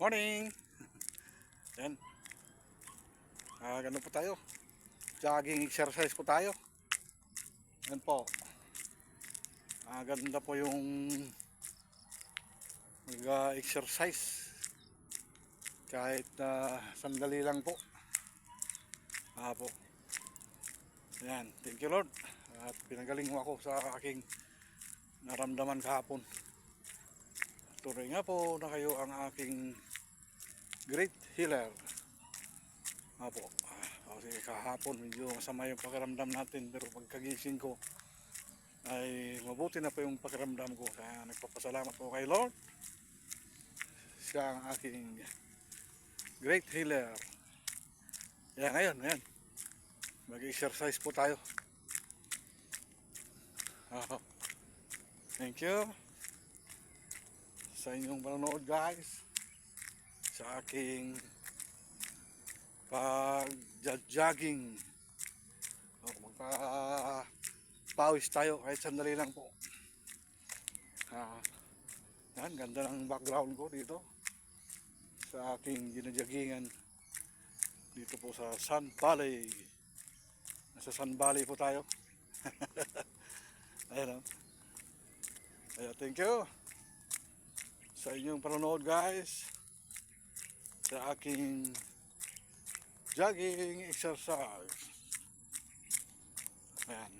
Morning! Yan. Ah, ganun po tayo. Jogging exercise po tayo. Yan po. Ah, ganda po yung mag-exercise. Kahit na sandali lang po. Ah po. Yan. Thank you Lord. At pinagaling mo ako sa aking naramdaman kahapon. Tuloy nga po na kayo ang aking great healer. Nga po. Ah, Kasi kahapon medyo masama yung pakiramdam natin pero pagkagising ko ay mabuti na po yung pakiramdam ko. Kaya nagpapasalamat po kay Lord. Siya ang aking great healer. Kaya ngayon, ngayon. Mag-exercise po tayo. Ah, Thank you sa inyong panonood guys sa aking pag-jogging o magpa pawis tayo kahit sandali lang po. Ah, yan ganda ng background ko dito. Sa aking ginajaggingan dito po sa Sun Valley. Nasa Sun Valley po tayo. Ayan o Kaya thank you. Sa inyong panonood guys sa aking jogging exercise. Ayan.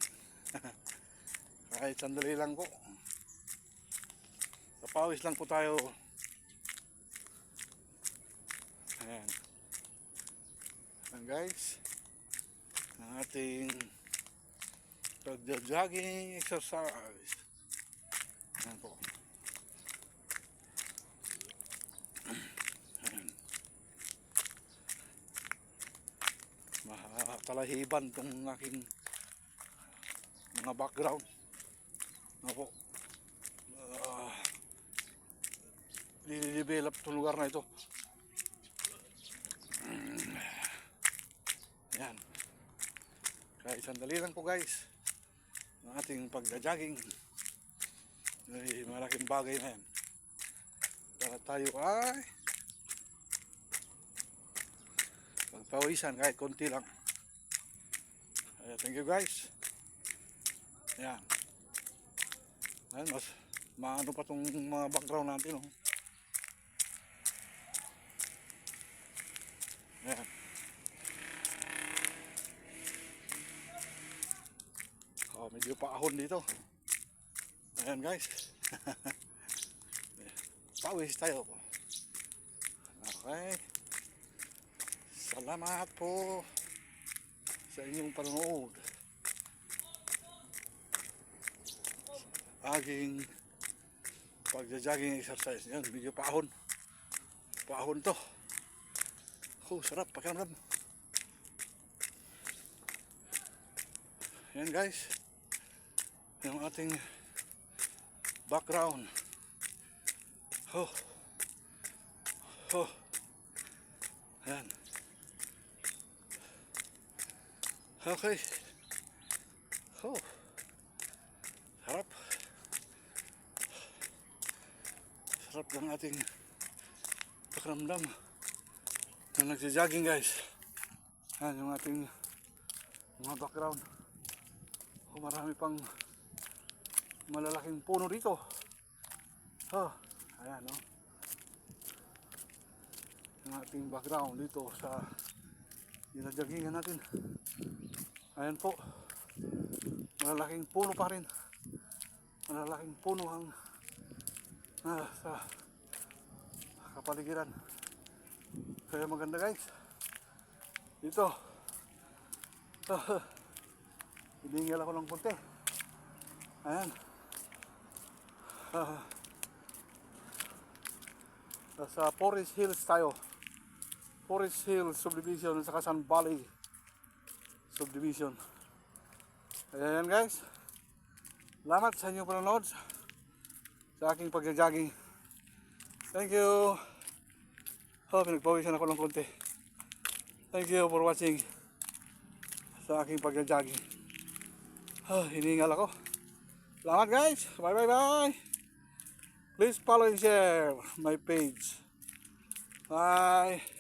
Kahit sandali lang po. Sa pawis lang po tayo. Ayan. Ayan guys. Ang ating pag-jogging exercise. Ayan po makakalahiban tong aking mga background. Po? Uh, dinidevelop itong lugar na ito. Yan kahit sandali lang po guys ang ating pagja-jogging. Ay malaking bagay na yan. Para tayo ay magpawisan kahit konti lang. Thank you guys. Ayan. Ayan, mas maano pa tong mga background natin. Oh. Ayan. Oh, medyo paahon dito. Ayan guys. Pawis tayo. Okay. Salamat po sa inyong panonood. Aging pagja-jogging exercise. Yan, medyo paahon. Paahon to. Oh, sarap pakiramdam. Yan guys. Yung ating background. Oh. Oh. Yan. Okay. Oh. Sarap. Sarap ng ating pakiramdam na nagsijogging guys. Yan yung ating mga background. Oh, marami pang malalaking puno dito. Oh, ayan oh. Yung ating background dito sa ginajaggingan natin. Ayan po. Malalaking puno pa rin. Malalaking puno ang ah, sa kapaligiran. Kaya maganda guys. Dito. Ah, Hiningil ako ng konti. Ayan. Ah, sa Forest Hills tayo. Forest Hills Subdivision sa Kasan Valley Subdivision. Ayan guys. Salamat sa inyong panonood sa aking pagja-jogging. Thank you. Oh, pinagpawisan ako ng konti. Thank you for watching sa aking pagja-jogging. Oh, hiningal ako. Salamat guys. Bye bye bye. Please follow and share my page. Bye.